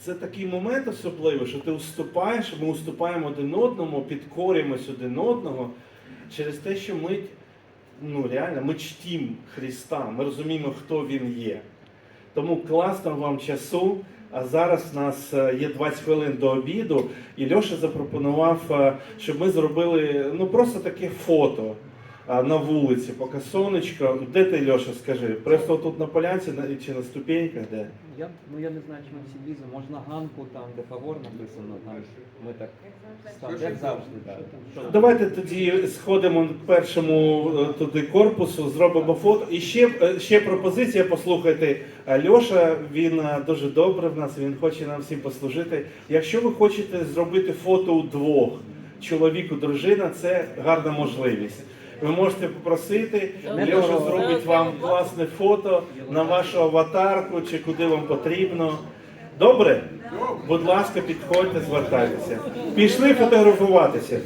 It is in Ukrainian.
це такий момент особливий, що ти уступаєш, ми уступаємо один одному, підкорюємось один одного через те, що ми ну реально ми чтім Христа, ми розуміємо, хто Він є. Тому класно вам часу. А зараз у нас е, є 20 хвилин до обіду, і Льоша запропонував, е, щоб ми зробили ну просто таке фото на вулиці, поки сонечко. Де ти, Льоша, скажи? Просто тут на полянці на- чи на ступеньках, де? Я, ну я не знаю, чи ми всі вліземо. Може на ганку, там, де фавор написано, там ми так ставимо, як завжди. Що там? Давайте тоді сходимо к першому е, туди корпусу, зробимо фото. І ще, е, ще пропозиція, послухайте. Е, Льоша, він е, дуже добре в нас, він хоче нам всім послужити. Якщо ви хочете зробити фото удвох, чоловіку, дружина, це гарна можливість. Ви можете попросити, Льоша зробить вам класне фото на вашу аватарку чи куди вам потрібно. Добре? Будь ласка, підходьте, звертайтеся. Пішли фотографуватися.